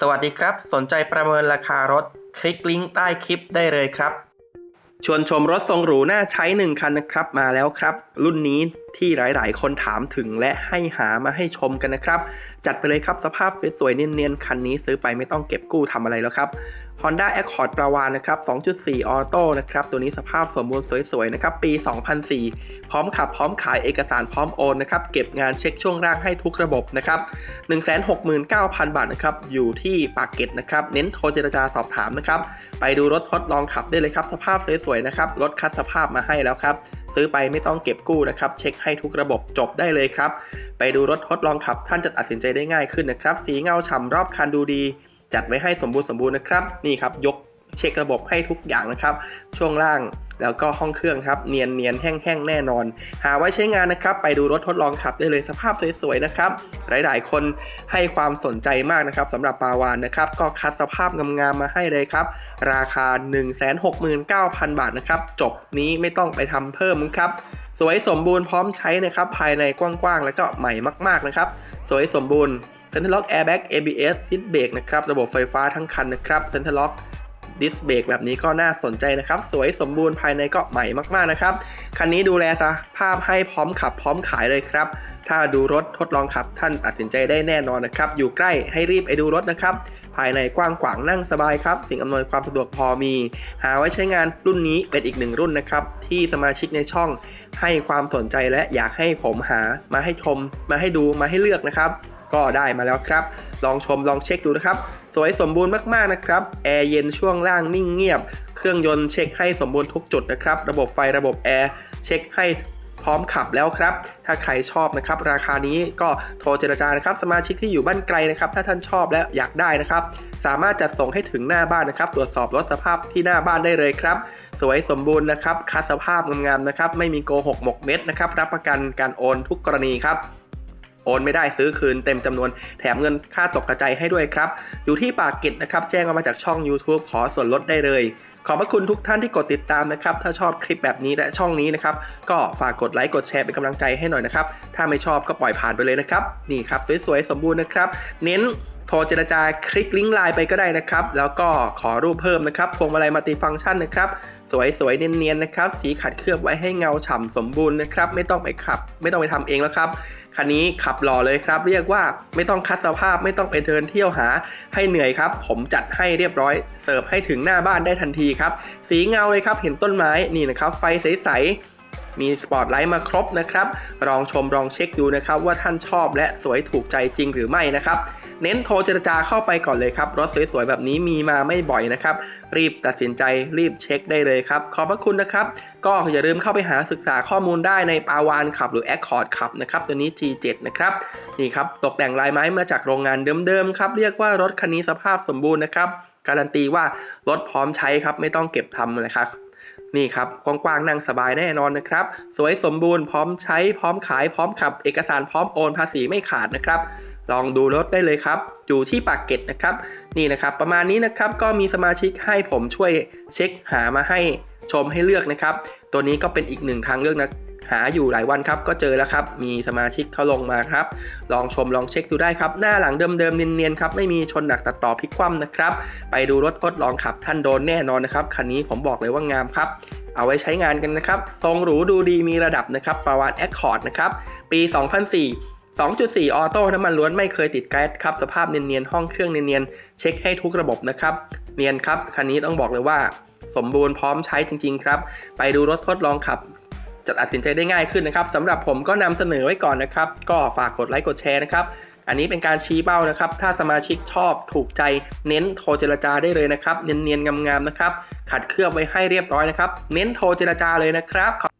สวัสดีครับ สนใจประเมินราคารถ คลิกลิงก์ใต้คลิปได้เลยครับ ชวนชมรถทรงหรูน่าใช้หนึ่งคันนะครับมาแล้วครับ รุ่นนี้ ที่หลาย ๆ คนถามถึงและให้หามาให้ชมกันนะครับ จัดไปเลยครับสภาพสวยๆเนียนๆ คันนี้ซื้อไปไม่ต้องเก็บกู้ทำอะไรแล้วครับ Honda Accord ประวานนะครับ 2.4 ออโต้นะครับ ตัวนี้สภาพสมบูรณ์สวยๆ นะครับ ปี 2004 พร้อมขับ พร้อมขายเอกสารพร้อมโอนนะครับ เก็บงานเช็คช่วงล่างให้ทุกระบบนะครับ 169,000 บาทนะครับ อยู่ที่ปากเกร็ดนะครับ เน้นโทรเจรจาสอบถามนะครับ ไปดูรถทดลองขับได้เลยครับ สภาพสวยๆ นะครับ รถคัดสภาพมาให้แล้วครับ ซื้อไปไม่ต้องเก็บกู้นะครับ เช็คให้ทุกระบบจบได้เลยครับ ไปดูรถทดลองขับท่านจะตัดสินใจได้ง่ายขึ้นนะครับ สีเงาฉ่ำรอบคันดูดี จัดไว้ให้สมบูรณ์สมบูรณ์นะครับ นี่ครับยกเช็คระบบให้ทุกอย่างนะครับ ช่วงล่าง แล้วก็ห้องเครื่องครับเนียนเนียนๆแห้งแน่นอน หาไว้ใช้งานนะครับ ไปดูรถทดลองขับได้เลยสภาพสวยๆนะครับ หลายๆ คนให้ความสนใจมากนะครับสำหรับปาวานนะครับ ก็คัดสภาพงามๆมาให้เลยครับ ราคา 169,000 บาทนะครับ จบนี้ไม่ต้องไปทำเพิ่มครับสวยสมบูรณ์พร้อมใช้นะครับภายในกว้างๆ แล้วก็ใหม่มากๆนะครับ สวยสมบูรณ์ Center Lock Airbag ABS Seat Brake นะครับ ระบบไฟฟ้าทั้งคันนะครับ Center Lock ดิสเบรกแบบนี้ก็น่าสนใจนะครับ สวยสมบูรณ์ภายในก็ใหม่มากๆนะครับ คันนี้ดูแลสภาพให้พร้อมขับพร้อมขายเลยครับ ถ้าดูรถทดลองขับท่านตัดสินใจได้แน่นอนนะครับ อยู่ใกล้ให้รีบไปดูรถนะครับ ภายในกว้างขวางนั่งสบายครับ สิ่งอำนวยความสะดวกพอมี หาไว้ใช้งานรุ่นนี้เป็นอีกหนึ่งรุ่นนะครับ ที่สมาชิกในช่องให้ความสนใจและอยากให้ผมหามาให้ชม มาให้ดูมาให้เลือกนะครับ ก็ได้มาแล้วครับ ลองชมลองเช็คดูนะครับ สวยสมบูรณ์มากๆนะครับ แอร์เย็นช่วงล่างนิ่งเงียบ เครื่องยนต์เช็คให้สมบูรณ์ทุกจุดนะครับ ระบบไฟระบบแอร์เช็คให้พร้อมขับแล้วครับ ถ้าใครชอบนะครับ ราคานี้ก็โทรเจรจานะครับ สมาชิกที่อยู่บ้านไกลนะครับ ถ้าท่านชอบและอยากได้นะครับ สามารถจัดส่งให้ถึงหน้าบ้านนะครับ ตรวจสอบรถสภาพที่หน้าบ้านได้เลยครับ สวยสมบูรณ์นะครับคัดสภาพงามๆนะครับ ไม่มีโกหกหมกเม็ดนะครับ รับประกันการโอนทุกกรณีครับ โอนไม่ได้ซื้อคืนเต็มจำนวนแถมเงินค่าตกกระจายให้ด้วยครับ อยู่ที่ปากเกร็ดนะครับ แจ้งมาจากช่อง YouTube ขอส่วนลดได้เลย ขอบพระคุณทุกท่านที่กดติดตามนะครับ ถ้าชอบคลิปแบบนี้และช่องนี้นะครับ ก็ฝากกดไลค์กดแชร์เป็นกำลังใจให้หน่อยนะครับ ถ้าไม่ชอบก็ปล่อยผ่านไปเลยนะครับ นี่ครับสวยๆสมบูรณ์นะครับ เน้น โทรเจรจาคลิกลิงก์ไลน์ไปก็ได้นะครับ แล้วก็ขอรูปเพิ่มนะครับพวงมาลัยมัลติฟังก์ชันนะครับ สวยๆ เนียนๆ นะครับ สีขัดเคลือบไว้ให้เงาฉ่ำสมบูรณ์นะครับ ไม่ต้องไปขับ ไม่ต้องไปทำเองแล้วครับ คันนี้ขับหล่อเลยครับ เรียกว่าไม่ต้องคัดสภาพ ไม่ต้องไปเดินเที่ยวหาให้เหนื่อยครับ ผมจัดให้เรียบร้อย เสิร์ฟให้ถึงหน้าบ้านได้ทันทีครับ สีเงาเลยครับ เห็นต้นไม้นี่นะครับ ไฟใสๆมีสปอตไลท์มาครบนะครับลองชมลองเช็คดูนะครับว่าท่านชอบและสวยถูกใจจริงหรือไม่นะครับ เน้นโทรเจรจาเข้าไปก่อนเลยครับ รถสวยๆ แบบนี้มีมาไม่บ่อยนะครับ รีบตัดสินใจรีบเช็คได้เลยครับ ขอบพระคุณนะครับ ก็อย่าลืมเข้าไปหาศึกษาข้อมูลได้ในปาวานขับหรือ Accord ขับนะครับ ตัวนี้ G7 นะครับ นี่ครับ ตกแต่งลายไม้มาจากโรงงานเดิมๆครับ เรียกว่ารถคันนี้สภาพสมบูรณ์นะครับ การันตีว่ารถพร้อมใช้ครับ ไม่ต้องเก็บทำนะครับนี่ครับกว้างๆนั่งสบายแน่นอนนะครับ สวยสมบูรณ์พร้อมใช้พร้อมขายพร้อมขับ เอกสารพร้อมโอนภาษีไม่ขาดนะครับ ลองดูรถได้เลยครับ อยู่ที่ปากเกร็ดนะครับ นี่นะครับ ประมาณนี้นะครับ ก็มีสมาชิกให้ผมช่วยเช็คหามาให้ชมให้เลือกนะครับ ตัวนี้ก็เป็นอีกหนึ่งทางเลือกนะหาอยู่หลายวันครับก็เจอแล้วครับ มีสมาชิกเขาลงมาครับ ลองชมลองเช็คดูได้ครับ หน้าหลังเดิมๆเนียนๆครับไม่มีชนหนักตัดต่อพลิกคว่ำนะครับ ไปดูรถทดลองขับท่านโดนแน่นอนนะครับคันนี้ผมบอกเลยว่างามครับ เอาไว้ใช้งานกันนะครับ ทรงหรูดูดีมีระดับนะครับ ประวัติ Accord นะครับ ปี 2004 2.4 ออโต้น้ำมันล้วนไม่เคยติดแก๊สครับ สภาพเนียนๆ ห้องเครื่องเนียนๆ เช็คให้ทุกระบบนะครับ เนียนครับ คันนี้ต้องบอกเลยว่า สมบูรณ์พร้อมใช้จริง ๆ ครับ ไปดูรถทดลองขับจะตัดสินใจได้ง่ายขึ้นนะครับสำหรับผมก็นำเสนอไว้ก่อนนะครับ ก็ฝากกดไลค์กดแชร์นะครับ อันนี้เป็นการชี้เป้านะครับ ถ้าสมาชิกชอบถูกใจเน้นโทรเจรจาได้เลยนะครับ เนียนๆงามๆนะครับ ขัดเคลือบไว้ให้เรียบร้อยนะครับ เน้นโทรเจรจาเลยนะครับ